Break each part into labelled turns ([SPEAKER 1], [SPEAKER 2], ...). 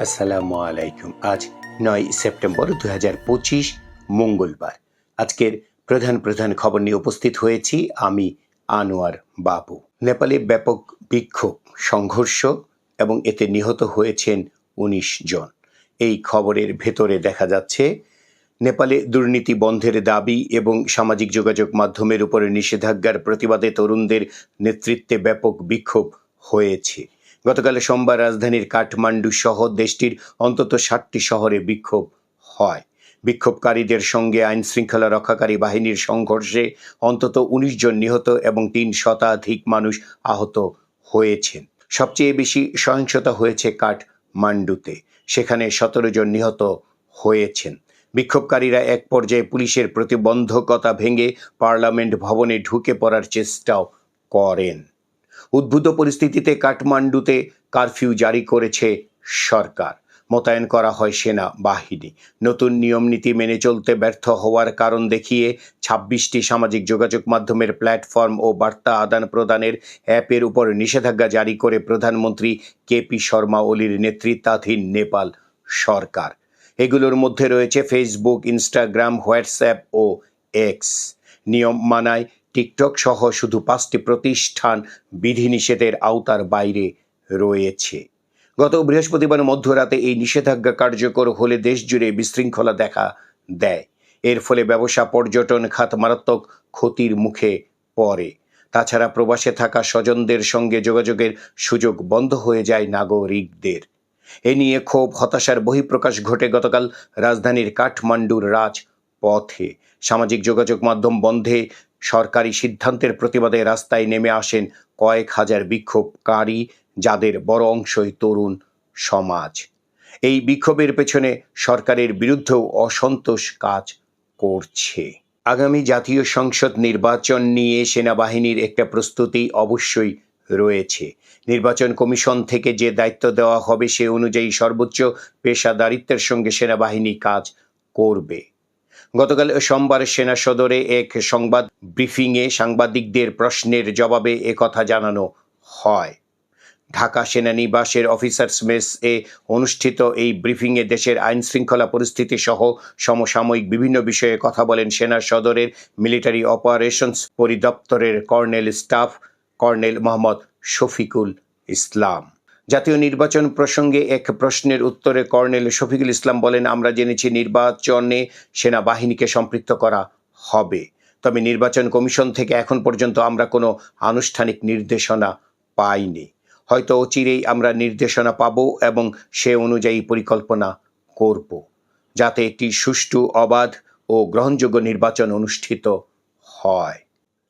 [SPEAKER 1] আসসালামু আলাইকুম। আজ নয় সেপ্টেম্বর দু হাজার পঁচিশ, মঙ্গলবার। আজকের প্রধান প্রধান খবর নিয়ে উপস্থিত হয়েছি আমি, আনোয়ার বাবু। নেপালে ব্যাপক বিক্ষোভ, সংঘর্ষ এবং এতে নিহত হয়েছেন উনিশ জন। এই খবরের ভেতরে দেখা যাচ্ছে, নেপালে দুর্নীতি বন্ধের দাবি এবং সামাজিক যোগাযোগ মাধ্যমের উপরে নিষেধাজ্ঞার প্রতিবাদে তরুণদের নেতৃত্বে ব্যাপক বিক্ষোভ হয়েছে। গতকাল সোমবার রাজধানীর কাঠমান্ডু সহ দেশটির অন্তত ষাটটি শহরে বিক্ষোভ হয়। বিক্ষোভকারীদের সঙ্গে আইন শৃঙ্খলা রক্ষাকারী বাহিনীর সংঘর্ষে অন্তত উনিশ জন নিহত এবং তিন শতাধিক মানুষ আহত হয়েছেন সবচেয়ে বেশি সহিংসতা হয়েছে কাঠমান্ডুতে। সেখানে সতেরো জন নিহত হয়েছেন। বিক্ষোভকারীরা এক পর্যায়ে পুলিশের প্রতিবন্ধকতা ভেঙে পার্লামেন্ট ভবনে ঢুকে পড়ার চেষ্টাও করেন। উদ্ভূত পরিস্থিতিতে কাঠমান্ডুতে কারফিউ জারি করেছে সরকার। মোতায়েন করা হয় সেনা বাহিনী। নতুন নিয়ম নীতি মেনে চলতে ব্যর্থ হওয়ার কারণ দেখিয়ে ছাব্বিশটি সামাজিক যোগাযোগ মাধ্যমের প্ল্যাটফর্ম ও বার্তা আদান প্রদানের অ্যাপের উপর নিষেধাজ্ঞা জারি করে প্রধানমন্ত্রী কেপি শর্মা ওলির নেতৃত্বাধীন নেপাল সরকার। এগুলোর মধ্যে রয়েছে ফেসবুক, ইনস্টাগ্রাম, হোয়াটসঅ্যাপ ও এক্স। নিয়ম মানায় টিকটক সহ শুধু পাঁচটি প্রতিষ্ঠান বিধিনিষেধের আওতার বাইরে রয়েছে। গত বৃহস্পতিবার মধ্যরাতে এই নিষেধাজ্ঞা কার্যকর হলে দেশ জুড়ে বিশৃঙ্খলা দেখা দেয়। এর ফলে ব্যবসা, পর্যটন খাত মারাত্মক ক্ষতির মুখে পড়ে। তাছাড়া প্রবাসে থাকা স্বজনদের সঙ্গে যোগাযোগের সুযোগ বন্ধ হয়ে যায় নাগরিকদের। এ নিয়ে ক্ষোভ, হতাশার বহিঃপ্রকাশ ঘটে গতকাল রাজধানীর কাঠমান্ডুর রাজপথে। সামাজিক যোগাযোগ মাধ্যম বন্ধে সরকারি সিদ্ধান্তের প্রতিবাদে রাস্তায় নেমে আসেন কয়েক হাজার বিক্ষোভকারী, যাদের বড় অংশই তরুণ সমাজ। এই বিক্ষোভের পেছনে সরকারের বিরুদ্ধেও অসন্তোষ কাজ করছে। আগামী জাতীয় সংসদ নির্বাচন নিয়ে সেনাবাহিনীর একটা প্রস্তুতি অবশ্যই রয়েছে। নির্বাচন কমিশন থেকে যে দায়িত্ব দেওয়া হবে সে অনুযায়ী সর্বোচ্চ পেশাদারিত্বের সঙ্গে সেনাবাহিনী কাজ করবে। গতকাল সোমবার সেনা সদরে এক সংবাদ ব্রিফিংয়ে সাংবাদিকদের প্রশ্নের জবাবে একথা জানানো হয়। ঢাকা সেনানিবাসের অফিসার্স মেস এ অনুষ্ঠিত এই ব্রিফিংয়ে দেশের আইন শৃঙ্খলা পরিস্থিতি সহ সমসাময়িক বিভিন্ন বিষয়ে কথা বলেন সেনা সদরের military operations পরিদপ্তরের colonel staff colonel Mohammad Shafiqul Islam. জাতীয় নির্বাচন প্রসঙ্গে এক প্রশ্নের উত্তরে কর্নেল শফিকুল ইসলাম বলেন, আমরা জেনেছি নির্বাচনে সেনাবাহিনীকে সম্পৃক্ত করা হবে। তবে নির্বাচন কমিশন থেকে এখন পর্যন্ত আমরা কোনো আনুষ্ঠানিক নির্দেশনা পাইনি। হয়তো অচিরেই আমরা নির্দেশনা পাব এবং সে অনুযায়ী পরিকল্পনা করব, যাতে একটি সুষ্ঠু, অবাধ ও গ্রহণযোগ্য নির্বাচন অনুষ্ঠিত হয়।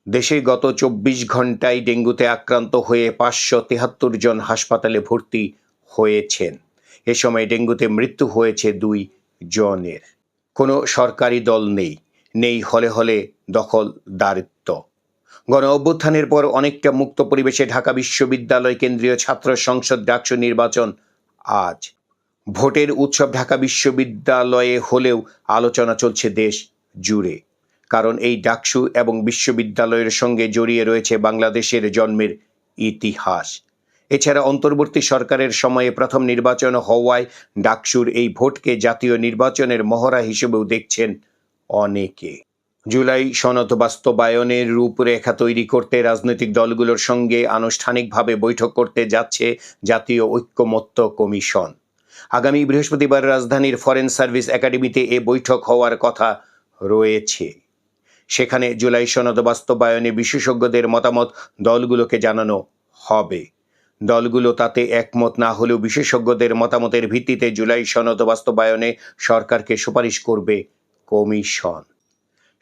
[SPEAKER 1] দেশে গত চব্বিশ ঘন্টায় ডেঙ্গুতে আক্রান্ত হয়ে পাঁচশো তেহাত্তর জন হাসপাতালে ভর্তি হয়েছেন। এ সময় ডেঙ্গুতে মৃত্যু হয়েছে দুই জনের। কোনো সরকারি দল নেই নেই হলে হলে দখলদারিত্ব। গণ অভ্যুত্থানের পর অনেকটা মুক্ত পরিবেশে ঢাকা বিশ্ববিদ্যালয় কেন্দ্রীয় ছাত্র সংসদ ডাকসু নির্বাচন আজ। ভোটের উৎসব ঢাকা বিশ্ববিদ্যালয়ে হলেও আলোচনা চলছে দেশ জুড়ে। কারণ এই ডাকসু এবং বিশ্ববিদ্যালয়ের সঙ্গে জড়িয়ে রয়েছে বাংলাদেশের জন্মের ইতিহাস। এছাড়া অন্তর্বর্তী সরকারের সময়ে প্রথম নির্বাচন হওয়ায় ডাকসুর এই ভোটকে জাতীয় নির্বাচনের মহড়া হিসেবেও দেখছেন অনেকে। জুলাই সনদ বাস্তবায়নের রূপরেখা তৈরি করতে রাজনৈতিক দলগুলোর সঙ্গে আনুষ্ঠানিকভাবে বৈঠক করতে যাচ্ছে জাতীয় ঐক্যমত্য কমিশন। আগামী বৃহস্পতিবার রাজধানীর ফরেন সার্ভিস একাডেমিতে এ বৈঠক হওয়ার কথা রয়েছে। সেখানে জুলাই সনদ বাস্তবায়নে বিশেষজ্ঞদের মতামত দলগুলোকে জানানো হবে। দলগুলো তাতে একমত না হলেও বিশেষজ্ঞদের মতামতের ভিত্তিতে জুলাই সনদ বাস্তবায়নে সরকারকে সুপারিশ করবে কমিশন।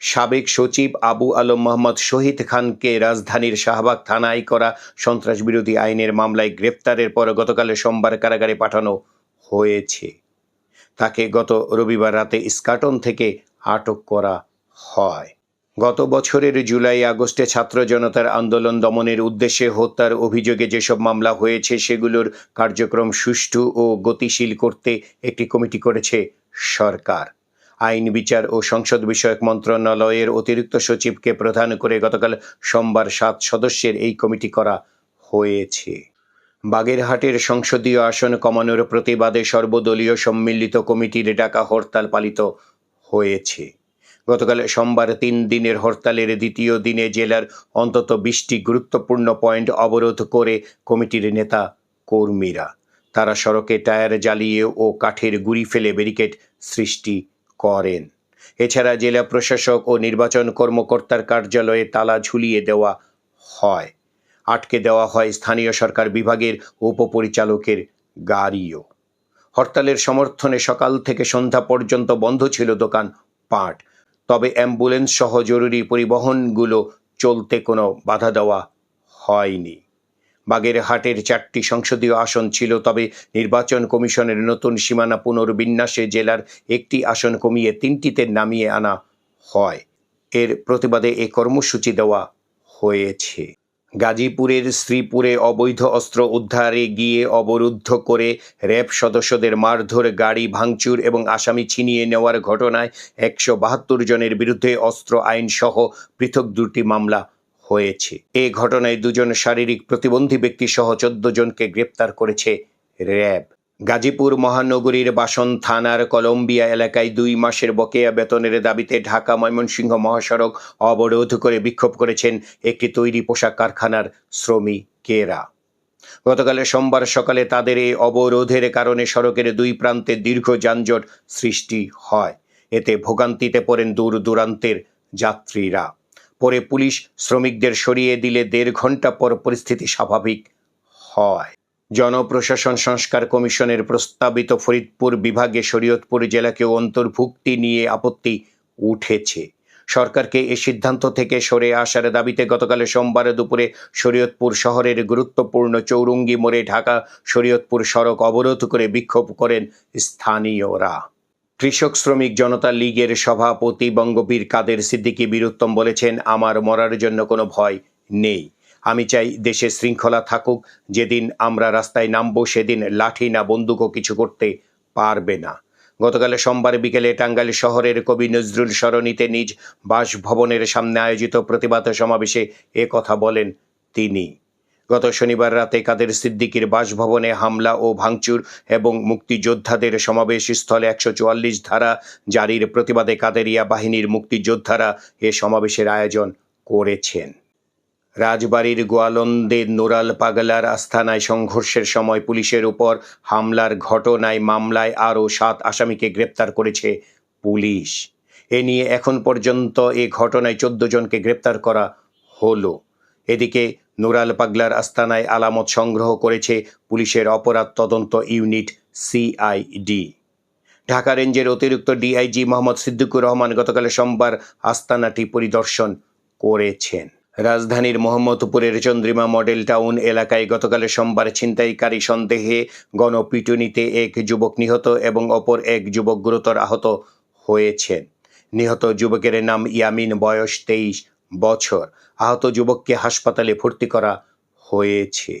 [SPEAKER 1] সাবেক সচিব আবু আলম মোহাম্মদ শহীদ খানকে রাজধানীর শাহবাগ থানায় করা সন্ত্রাস বিরোধী আইনের মামলায় গ্রেপ্তারের পর গতকাল সোমবার কারাগারে পাঠানো হয়েছে। তাকে গত রবিবার রাতে স্কাটন থেকে আটক করা হয়। গত বছরের জুলাই আগস্টে ছাত্র জনতার আন্দোলন দমনের উদ্দেশ্যে হত্যার অভিযোগে যেসব মামলা হয়েছে সেগুলোর কার্যক্রম সুষ্ঠু ও গতিশীল করতে একটি কমিটি করেছে সরকার। আইন, বিচার ও সংসদ বিষয়ক মন্ত্রণালয়ের অতিরিক্ত সচিবকে প্রধান করে গতকাল সোমবার সাত সদস্যের এই কমিটি করা হয়েছে। বাগেরহাটের সংসদীয় আসন কমানোর প্রতিবাদে সর্বদলীয় সম্মিলিত কমিটির ডাকা হরতাল পালিত হয়েছে। গতকাল সোমবার তিন দিনের হরতালের দ্বিতীয় দিনে জেলার অন্তত বিশটি গুরুত্বপূর্ণ পয়েন্ট অবরোধ করে কমিটির নেতা কর্মীরা। তারা সড়কে টায়ার জ্বালিয়ে ও কাঠের গুড়ি ফেলে ব্যারিকেড সৃষ্টি করেন। এছাড়া জেলা প্রশাসক ও নির্বাচন কর্মকর্তার কার্যালয়ে তালা ঝুলিয়ে দেওয়া হয়। আটকে দেওয়া হয় স্থানীয় সরকার বিভাগের উপপরিচালকের গাড়িও। হরতালের সমর্থনে সকাল থেকে সন্ধ্যা পর্যন্ত বন্ধ ছিল দোকান পাট। তবে অ্যাম্বুলেন্স সহ জরুরি পরিবহনগুলো চলতে কোনো বাধা দেওয়া হয়নি। বাগেরহাটের চারটি সংসদীয় আসন ছিল, তবে নির্বাচন কমিশনের নতুন সীমানা পুনর্বিন্যাসে জেলার একটি আসন কমিয়ে তিনটিতে নামিয়ে আনা হয়। এর প্রতিবাদে এ কর্মসূচি দেওয়া হয়েছে। গাজীপুরের শ্রীপুরে অবৈধ অস্ত্র উদ্ধারে গিয়ে অবরুদ্ধ করে র্যাব সদস্যদের মারধর, গাড়ি ভাঙচুর এবং আসামি ছিনিয়ে নেওয়ার ঘটনায় একশো বাহাত্তর জনের বিরুদ্ধে অস্ত্র আইনসহ পৃথক দুটি মামলা হয়েছে। এ ঘটনায় দুজন শারীরিক প্রতিবন্ধী ব্যক্তি সহ চোদ্দ জনকে গ্রেপ্তার করেছে র্যাব। গাজীপুর মহানগরীর বাসন থানার কলম্বিয়া এলাকায় দুই মাসের বকেয়া বেতনের দাবিতে ঢাকা ময়মনসিংহ মহাসড়ক অবরোধ করে বিক্ষোভ করেছেন একটি তৈরি পোশাক কারখানার শ্রমিকেরা। গতকাল সোমবার সকালে তাদের এই অবরোধের কারণে সড়কের দুই প্রান্তে দীর্ঘ যানজট সৃষ্টি হয়। এতে ভোগান্তিতে পড়েন দূর দূরান্তের যাত্রীরা। পরে পুলিশ শ্রমিকদের সরিয়ে দিলে দেড় ঘণ্টা পর পরিস্থিতি স্বাভাবিক হয়। জনপ্রশাসন সংস্কার কমিশনের প্রস্তাবিত ফরিদপুর বিভাগে শরীয়তপুর জেলাকেও অন্তর্ভুক্তি নিয়ে আপত্তি উঠেছে। সরকারকে এ সিদ্ধান্ত থেকে সরে আসার দাবিতে গতকাল সোমবার দুপুরে শরীয়তপুর শহরের গুরুত্বপূর্ণ চৌরঙ্গি মোড়ে ঢাকা শরীয়তপুর সড়ক অবরোধ করে বিক্ষোভ করেন স্থানীয়রা। কৃষক শ্রমিক জনতা লীগের সভাপতি বঙ্গবীর কাদের সিদ্দিকী বীরুত্তম বলেছেন, আমার মরার জন্য কোনো ভয় নেই। আমি চাই দেশে শৃঙ্খলা থাকুক, যেদিন আমরা রাস্তায় নামবো সেদিন লাঠি না বন্দুকও কিছু করতে পারবে না। গতকাল সোমবার বিকেলে টাঙ্গাইল শহরের কবি নজরুল সরণিতে নিজ বাসভবনের সামনে আয়োজিত প্রতিবাদ সমাবেশে এ কথা বলেন তিনি। গত শনিবার রাতে কাদের সিদ্দিকির বাসভবনে হামলা ও ভাঙচুর এবং মুক্তিযোদ্ধাদের সমাবেশ স্থলে একশো চুয়াল্লিশ ধারা জারির প্রতিবাদে কাদেরিয়া বাহিনীর মুক্তিযোদ্ধারা এ সমাবেশের আয়োজন করেছেন। রাজবাড়ির গোয়ালন্দে নোরাল পাগলার আস্থানায় সংঘর্ষের সময় পুলিশের উপর হামলার ঘটনায় মামলায় আরও সাত আসামিকে গ্রেপ্তার করেছে পুলিশ। এ নিয়ে এখন পর্যন্ত এ ঘটনায় চোদ্দ জনকে গ্রেপ্তার করা হলো। এদিকে নুরাল পাগলার আস্তানায় আলামত সংগ্রহ করেছে পুলিশের অপরাধ তদন্ত ইউনিট সিআইডি। ঢাকা রেঞ্জের অতিরিক্ত ডিআইজি মোহাম্মদ সিদ্দিকুর রহমান গতকাল সোমবার আস্তানাটি পরিদর্শন করেছেন। রাজধানীর মোহাম্মদপুরের চন্দ্রিমা মডেল টাউন এলাকায় গতকাল সোমবার ছিনতাইকারী সন্দেহে গণপিটুনিতে এক যুবক নিহত এবং অপর এক যুবক গুরুতর আহত হয়েছেন নিহত যুবকের নাম ইয়ামিন, বয়স তেইশ বছর। আহত যুবককে হাসপাতালে ভর্তি করা হয়েছে।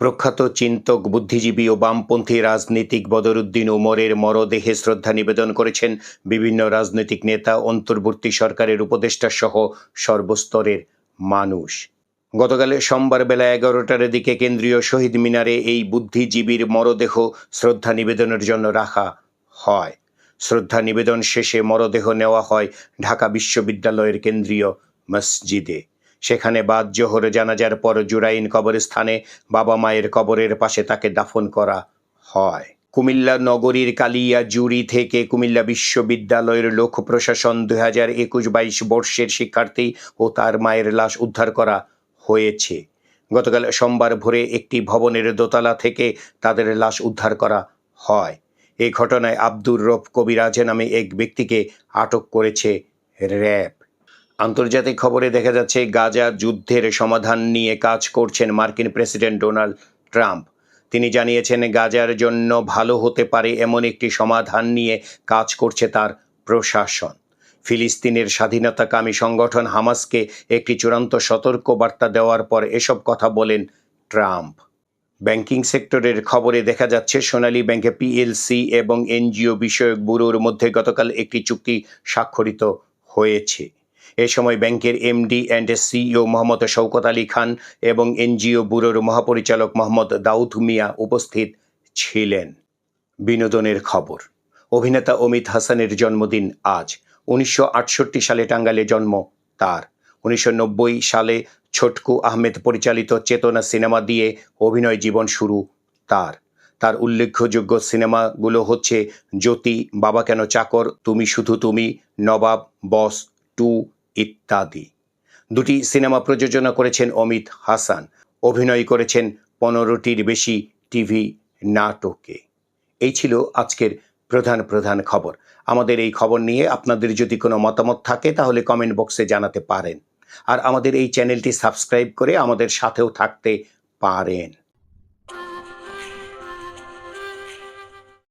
[SPEAKER 1] প্রখ্যাত চিন্তক, বুদ্ধিজীবী ও বামপন্থী রাজনীতিক বদরুদ্দিন উমরের মরদেহে শ্রদ্ধা নিবেদন করেছেন বিভিন্ন রাজনৈতিক নেতা, অন্তর্বর্তী সরকারের উপদেষ্টা সহ সর্বস্তরের মানুষ। গতকাল সোমবার বেলা এগারোটার দিকে কেন্দ্রীয় শহীদ মিনারে এই বুদ্ধিজীবীর মরদেহ শ্রদ্ধা নিবেদনের জন্য রাখা হয়। শ্রদ্ধা নিবেদন শেষে মরদেহ নেওয়া হয় ঢাকা বিশ্ববিদ্যালয়ের কেন্দ্রীয় মসজিদে। সেখানে বাদ জোহর জানাজার পর জুরাইন কবরস্থানে বাবা মায়ের কবরের পাশে তাকে দাফন করা হয়। কুমিল্লা নগরীর কালিয়া, জুরি থেকে কুমিল্লা বিশ্ববিদ্যালয়ের লোক প্রশাসন দুই হাজার একুশ বাইশ বর্ষের শিক্ষার্থী ও তার মায়ের লাশ উদ্ধার করা হয়েছে। গতকাল সোমবার ভোরে একটি ভবনের দোতলা থেকে তাদের লাশ উদ্ধার করা হয়। এই ঘটনায় আব্দুর রব কবিরাজ নামে এক ব্যক্তিকে আটক করেছে র্যাব। আন্তর্জাতিক খবরে দেখা যাচ্ছে, গাজা যুদ্ধের সমাধান নিয়ে কাজ করছেন মার্কিন প্রেসিডেন্ট ডোনাল্ড ট্রাম্প। তিনি জানিয়েছেন, গাজার জন্য ভালো হতে পারে এমন একটি সমাধান নিয়ে কাজ করছে তার প্রশাসন। ফিলিস্তিনের স্বাধীনতাকামী সংগঠন হামাসকে একটি চূড়ান্ত সতর্ক বার্তা দেওয়ার পর এসব কথা বলেন ট্রাম্প। ব্যাংকিং সেক্টরের খবরে দেখা যাচ্ছে, সোনালী ব্যাংকে পিএলসি এবং এনজিও বিষয়ক ব্যুরোর মধ্যে গতকাল একটি চুক্তি স্বাক্ষরিত হয়েছে। এ সময় ব্যাংকের MD and CEO Mohammad Shawkat Ali Khan এবং এনজিও ব্যুরোর মহাপরিচালক মোহাম্মদ দাউদ মিয়া উপস্থিত ছিলেন। বিনোদনের খবর। অভিনেতা অমিত হাসানের জন্মদিন আজ। উনিশশো আটষট্টি সালে টাঙ্গাইলে জন্ম তার। উনিশশো নব্বই সালে ছোটকু আহমেদ পরিচালিত চেতনা সিনেমা দিয়ে অভিনয় জীবন শুরু তার। তার উল্লেখযোগ্য সিনেমাগুলো হচ্ছে জ্যোতি, বাবা কেন চাকর, তুমি শুধু তুমি, নবাব, বস, টু ইত্যাদি। দুটি সিনেমা প্রযোজনা করেছেন অমিত হাসান। অভিনয় করেছেন পনেরোটির বেশি টিভি নাটকে। এই ছিল আজকের প্রধান প্রধান খবর। আমাদের এই খবর নিয়ে আপনাদের যদি কোনো মতামত থাকে, তাহলে কমেন্ট বক্সে জানাতে পারেন। আর আমাদের এই চ্যানেলটি সাবস্ক্রাইব করে আমাদের সাথেও থাকতে পারেন।